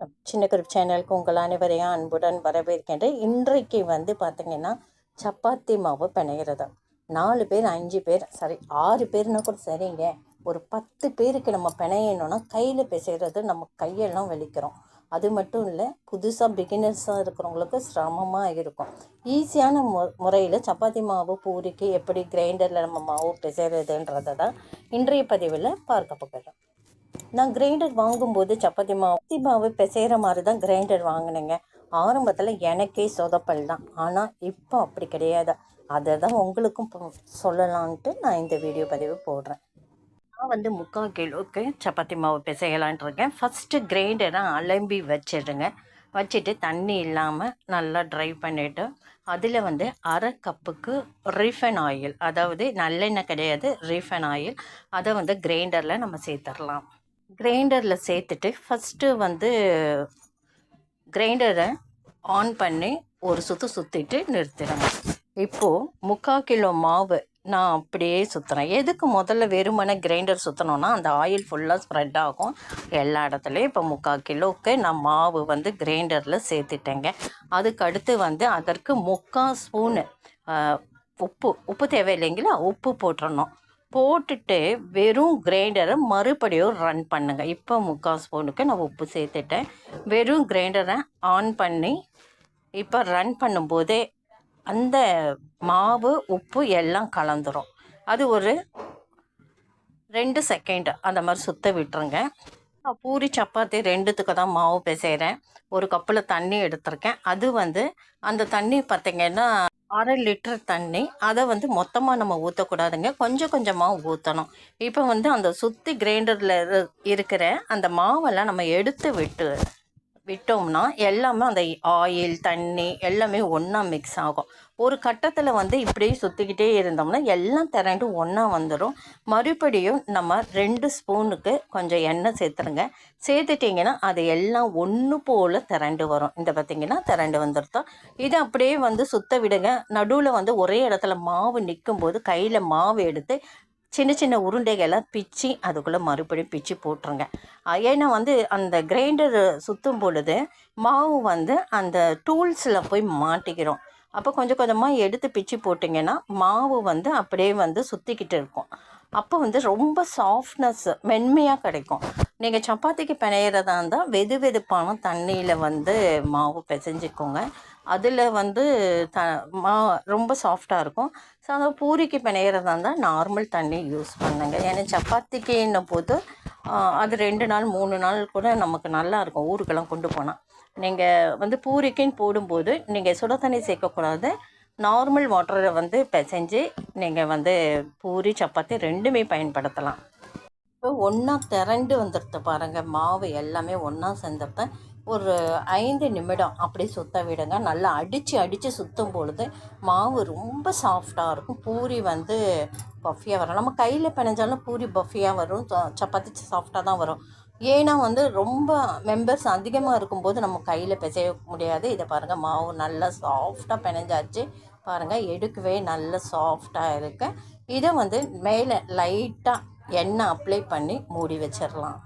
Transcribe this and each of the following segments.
வணக்கம் சின்ன குரூப் சேனலுக்கு உங்கள் அனைவரையும் அன்புடன் வரவேற்கின்றேன். இன்றைக்கு வந்து பார்த்திங்கன்னா சப்பாத்தி மாவு பிணைகிறது நாலு பேர் அஞ்சு பேர் சரி ஆறு பேர்னா கூட சரிங்க. ஒரு பத்து பேருக்கு நம்ம பிணையணும்னா கையில் பிசைகிறது நம்ம கையெல்லாம் வலிக்கிறோம். அது மட்டும் இல்லை புதுசாக பிகினர்ஸாக இருக்கிறவங்களுக்கு சிரமமாக இருக்கும். ஈஸியான மு முறையில் சப்பாத்தி மாவு பூரிக்கு எப்படி கிரைண்டரில் நம்ம மாவு பிசைறதுன்றதை தான் இன்றைய பதிவில் பார்க்க போகிறோம். நான் கிரைண்டர் வாங்கும்போது சப்பாத்தி மாவு சப்பாத்தி மாவு பிசைகிற மாதிரி தான் கிரைண்டர் வாங்கினேங்க. ஆரம்பத்தில் எனக்கே சொதப்பல் தான். ஆனால் இப்போ அப்படி கிடையாது. அதை தான் உங்களுக்கும் இப்போ சொல்லலான்ட்டு நான் இந்த வீடியோ பதிவு போடுறேன். நான் வந்து முக்கால் கிலோவுக்கு சப்பாத்தி மாவு பிசையலான் இருக்கேன். ஃபஸ்ட்டு கிரைண்டரை அலம்பி வச்சிடுங்க வச்சுட்டு தண்ணி இல்லாமல் நல்லா ட்ரை பண்ணிவிட்டு அதில் வந்து அரை கப்புக்கு ரீஃபைன் ஆயில் அதாவது நல்லெண்ணெய் கிடையாது ரீஃபைன் ஆயில் அதை வந்து கிரைண்டரில் நம்ம சேர்த்துடலாம். கிரைண்டரில் சேர்த்துட்டு ஃபஸ்ட்டு வந்து கிரைண்டரை ஆன் பண்ணி ஒரு சுற்று சுற்றிட்டு நிறுத்திடுங்க இப்போது முக்கால் கிலோ மாவு நான் அப்படியே சுற்றுறேன் எதுக்கு முதல்ல வெறுமனை கிரைண்டர் சுற்றணுன்னா அந்த ஆயில் ஃபுல்லாக ஸ்ப்ரெட் ஆகும். எல்லா இடத்துலையும் இப்போ முக்கால் கிலோவுக்கு நான் மாவு வந்து கிரைண்டரில் சேர்த்துட்டேங்க. அதுக்கு அடுத்து வந்து அதற்கு முக்கால் ஸ்பூனு உப்பு உப்பு தேவையில்லைங்களா? உப்பு போட்டுடணும் போட்டுட்டு வெறும் கிரைண்டரை மறுபடியும் ரன் பண்ணுங்கள் இப்போ முக்கால் ஸ்பூனுக்கு நான் உப்பு சேர்த்துட்டேன். வெறும் கிரைண்டரை ஆன் பண்ணி இப்போ ரன் பண்ணும்போதே அந்த மாவு உப்பு எல்லாம் கலந்துரும். அது ஒரு ரெண்டு செகண்ட் அந்த மாதிரி சுத்த விட்டுருங்க. பூரி சப்பாத்தி ரெண்டுத்துக்கு தான் மாவு பிசைகிறேன் ஒரு கப்பில் தண்ணி எடுத்திருக்கேன். அது வந்து அந்த தண்ணி பார்த்திங்கன்னா அரை லிட்டர் தண்ணி. அதை வந்து மொத்தமாக நம்ம ஊற்றக்கூடாதுங்க கொஞ்சம் கொஞ்சமாக ஊற்றணும் இப்போ வந்து அந்த சுற்றி கிரைண்டரில் இருக்கிற அந்த மாவெல்லாம் நம்ம எடுத்து விட்டு விட்டோம்னா எல்லாமே அந்த ஆயில் தண்ணி எல்லாமே ஒன்றா மிக்ஸ் ஆகும். ஒரு கட்டத்தில் வந்து இப்படியே சுற்றிக்கிட்டே இருந்தோம்னா எல்லாம் திரண்டு ஒன்றா வந்துடும் மறுபடியும் நம்ம ரெண்டு ஸ்பூனுக்கு கொஞ்சம் எண்ணெய் சேர்த்துருங்க. சேர்த்துட்டிங்கன்னா அது எல்லாம் ஒன்று போல் திரண்டு வரும். இந்த பார்த்திங்கன்னா திரண்டு வந்துருத்தோம். இதை அப்படியே வந்து சுத்த விடுங்க. நடுவில் வந்து ஒரே இடத்துல மாவு நிற்கும் போது கையில் மாவு எடுத்து சின்ன சின்ன உருண்டைகளை பிச்சு அதுக்குள்ளே மறுபடியும் பிச்சு போட்டுருங்க. ஏன்னா வந்து அந்த கிரைண்டர் சுற்றும் பொழுது மாவு வந்து அந்த டூல்ஸில் போய் மாட்டிக்கிறோம். அப்போ கொஞ்சம் கொஞ்சமாக எடுத்து பிச்சு போட்டிங்கன்னா மாவு வந்து அப்படியே வந்து சுற்றிக்கிட்டு இருக்கும். அப்போ வந்து ரொம்ப சாஃப்ட்னஸ் மென்மையாக கிடைக்கும். நீங்கள் சப்பாத்திக்கு பிணையிறதா இருந்தால் வெது வெதுப்பான தண்ணியில் வந்து மாவு பிசைஞ்சிக்கோங்க. அதில் வந்து த மா ரொம்ப சாஃப்டாக இருக்கும். ஸோ அதை பூரிக்கு பிணையிறதா இருந்தால் நார்மல் தண்ணி யூஸ் பண்ணுங்க. ஏன்னா சப்பாத்திக்குன்னும் போது அது ரெண்டு நாள் மூணு நாள் கூட நமக்கு நல்லா இருக்கும் ஊருக்கெல்லாம் கொண்டு போனால் நீங்கள் வந்து பூரிக்குன்னு போடும்போது நீங்கள் சுட தண்ணி சேர்க்கக்கூடாது. நார்மல் வாட்டரை வந்து பிசைஞ்சு நீங்கள் வந்து பூரி சப்பாத்தி ரெண்டுமே பயன்படுத்தலாம். இப்போ ஒன்றா திரண்டு வந்துடுது பாருங்கள் மாவு எல்லாமே ஒன்றா சேர்ந்துருத்த ஒரு ஐந்து நிமிடம் அப்படி சுத்த விடுங்க. நல்லா அடித்து அடித்து சுற்றும் பொழுது மாவு ரொம்ப சாஃப்டாக இருக்கும். பூரி வந்து பஃபியாக வரும். நம்ம கையில் பிணைஞ்சாலும் பூரி பஃபியாக வரும். சப்பாத்தி சாஃப்டாக தான் வரும். ஏன்னா வந்து ரொம்ப மெம்பர்ஸ் அதிகமாக இருக்கும்போது நம்ம கையில் பிசைய முடியாது. இதை பாருங்கள் மாவு நல்லா சாஃப்டாக பிணைஞ்சாச்சு. பாருங்கள் எடுக்கவே நல்ல சாஃப்டாக இருக்கு. இதை வந்து மேலே லைட்டாக எண்ணெய் அப்ளை பண்ணி மூடி வச்சிடலாம்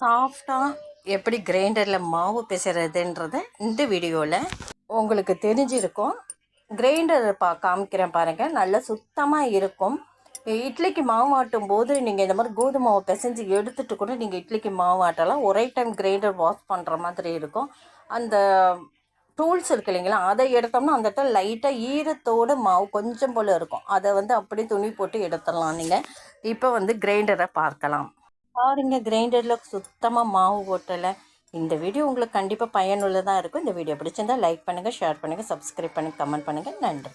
சாஃப்டாக எப்படி கிரைண்டரில் மாவு பிசைறதுன்றத இந்த வீடியோவில் உங்களுக்கு தெரிஞ்சிருக்கும். கிரைண்டர் பா காமிக்கிறேன் பாருங்கள் நல்லா சுத்தமாக இருக்கும். இட்லிக்கு மாவு ஆட்டும் போது நீங்கள் இந்த மாதிரி கோதுமை மாவு பிசைஞ்சு எடுத்துகிட்டு கூட நீங்கள் இட்லிக்கு மாவு ஆட்டலாம். ஒரே டைம் கிரைண்டர் வாஷ் பண்ணுற மாதிரி இருக்கும். அந்த டூல்ஸ் இருக்கு இல்லைங்களா? அதை எடுத்தோம்னா அந்த இடத்துல லைட்டாக ஈரத்தோடு மாவு கொஞ்சம் போல் இருக்கும். அதை வந்து அப்படி துணி போட்டு எடுத்துடலாம் நீங்கள் இப்போ வந்து கிரைண்டரை பார்க்கலாம். பாருங்க கிரைண்டரில் சுத்தமாக மாவு போட்டலை இந்த வீடியோ உங்களுக்கு கண்டிப்பாக பயனுள்ளதாக இருக்கும். இந்த வீடியோ பிடிச்சிருந்தால் லைக் பண்ணுங்கள் ஷேர் பண்ணுங்கள் சப்ஸ்கிரைப் பண்ணுங்கள் கமெண்ட் பண்ணுங்கள் நன்றி.